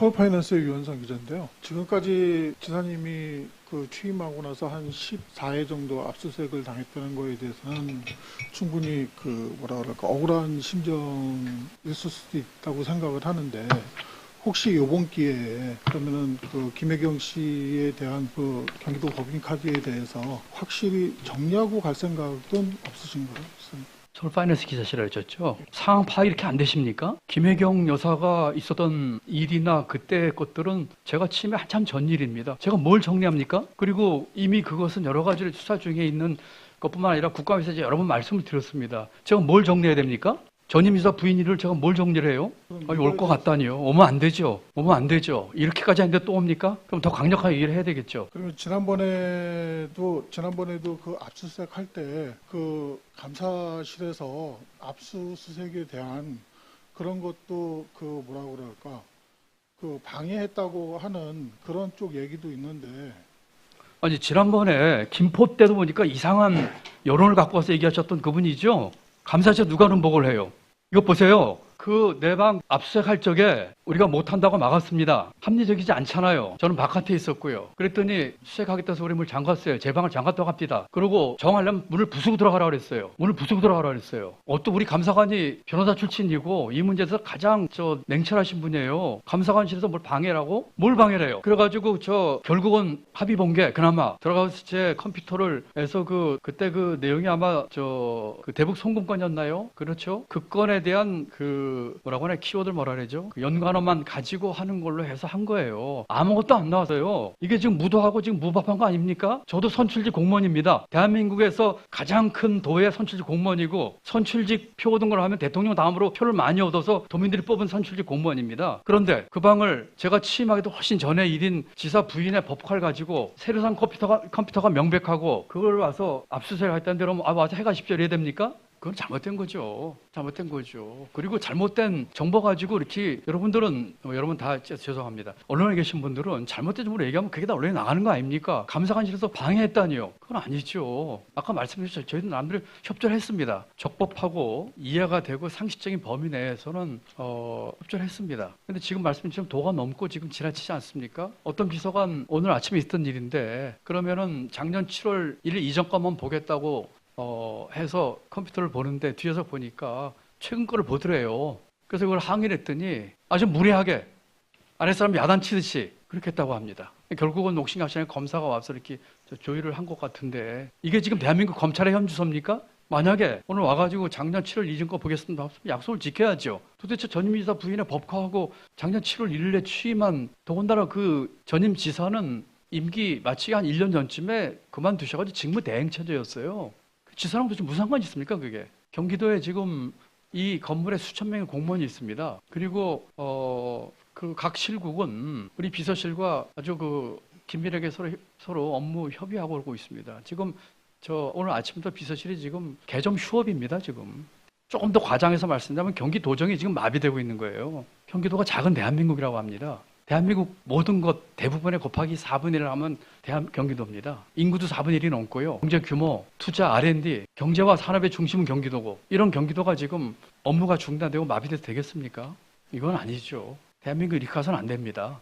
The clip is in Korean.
서울파이낸스의 유현상 기자인데요. 지금까지 지사님이 그 취임하고 나서 한 14회 정도 압수수색을 당했다는 거에 대해서는 충분히 그 뭐라 그럴까 억울한 심정이었을 수도 있다고 생각을 하는데 혹시 이번 기회에 그러면은 그 김혜경 씨에 대한 그 경기도 법인카드에 대해서 확실히 정리하고 갈 생각은 없으신가요? 서울 파이낸스 기자실에 하셨죠. 상황 파악 이렇게 안 되십니까? 김혜경 여사가 있었던 일이나 그때 것들은 제가 취임에 한참 전 일입니다. 제가 뭘 정리합니까? 그리고 이미 그것은 여러 가지를 수사 중에 있는 것뿐만 아니라 국감에서 여러 번 말씀을 드렸습니다. 제가 뭘 정리해야 됩니까? 전임 이사 부인 일을 제가 뭘 정리를 해요? 아니, 올 것 같다니요. 오면 안 되죠. 오면 안 되죠. 이렇게까지 하는데 또 옵니까? 그럼 더 강력하게 얘기를 해야 되겠죠. 그러면 지난번에도 지난번에도 그 압수수색 할 때 그 감사실에서 압수수색에 대한 그런 것도 그 뭐라 그럴까 그 방해했다고 하는 그런 쪽 얘기도 있는데 아니 지난번에 김포 때도 보니까 이상한 여론을 갖고 와서 얘기하셨던 그분이죠. 감사실 누가 눈보고를 해요? 이거 보세요. 그 내방 압수수색할 적에 우리가 못한다고 막았습니다. 합리적이지 않잖아요. 저는 바깥에 있었고요. 그랬더니 수색하겠다 해서 우리 문을 잠갔어요. 제 방을 잠갔다고 합니다. 그리고 정하려면 문을 부수고 들어가라 그랬어요. 문을 부수고 들어가라 그랬어요. 어또 우리 감사관이 변호사 출신이고 이 문제에서 가장 저 냉철하신 분이에요. 감사관실에서 뭘 방해라고? 뭘 방해래요? 그래가지고 저 결국은 합의 본 게 그나마 들어가서 제 컴퓨터를 해서 그 그때 그 내용이 아마 저 그 대북 송금건이었나요? 그렇죠? 그 건에 대한 그 뭐라고 하나 키워드 뭐라 그러죠? 그 연관어만 가지고 하는 걸로 해서 한 거예요. 아무것도 안 나왔어요. 이게 지금 무도하고 지금 무법한 거 아닙니까? 저도 선출직 공무원입니다. 대한민국에서 가장 큰 도의 선출직 공무원이고 선출직 표 얻은 걸 하면 대통령 다음으로 표를 많이 얻어서 도민들이 뽑은 선출직 공무원입니다. 그런데 그 방을 제가 취임하기도 훨씬 전에 일인 지사 부인의 법칼 가지고 세류산 컴퓨터가 컴퓨터가 명백하고 그걸 와서 압수수색 했다는데 그러면 아 와서 해가십시오 이래야 됩니까? 그건 잘못된 거죠. 잘못된 거죠. 그리고 잘못된 정보 가지고 이렇게 여러분들은 어, 여러분 다 죄송합니다. 언론에 계신 분들은 잘못된 정보를 얘기하면 그게 다 언론에 나가는 거 아닙니까? 감사관실에서 방해했다니요. 그건 아니죠. 아까 말씀드렸죠. 저희도 남들이 협조를 했습니다. 적법하고 이해가 되고 상식적인 범위 내에서는 어, 협조를 했습니다. 근데 지금 말씀처럼 도가 넘고 지금 지나치지 않습니까? 어떤 비서관 오늘 아침에 있던 일인데 그러면은 작년 7월 1일 이전 것만 보겠다고 어, 해서 컴퓨터를 보는데 뒤에서 보니까 최근 거를 보더래요. 그래서 그걸 항의를 했더니 아주 무례하게 아랫사람 야단치듯이 그렇게 했다고 합니다. 결국은 옥신각신에 검사가 와서 이렇게 저 조율을 한 것 같은데 이게 지금 대한민국 검찰의 현주소입니까? 만약에 오늘 와가지고 작년 7월 이전 거 보겠습니다. 약속을 지켜야죠. 도대체 전임 지사 부인의 법화하고 작년 7월 1일에 취임한 더군다나 그 전임 지사는 임기 마치기 한 1년 전쯤에 그만두셔가지고 직무 대행 체제였어요. 지사랑 도대체 무슨 상관이 있습니까, 그게? 경기도에 지금 이 건물에 수천 명의 공무원이 있습니다. 그리고 어, 그 각 실국은 우리 비서실과 아주 그 긴밀하게 서로 서로 업무 협의하고 오고 있습니다. 지금 저 오늘 아침부터 비서실이 지금 개점 휴업입니다, 지금. 조금 더 과장해서 말씀드리면 경기도정이 지금 마비되고 있는 거예요. 경기도가 작은 대한민국이라고 합니다. 대한민국 모든 것 대부분의 곱하기 4분의 1을 하면 대한 경기도입니다. 인구도 4분의 1이 넘고요. 경제 규모, 투자, R&D, 경제와 산업의 중심은 경기도고 이런 경기도가 지금 업무가 중단되고 마비돼도 되겠습니까? 이건 아니죠. 대한민국 이렇게 가서는 안 됩니다.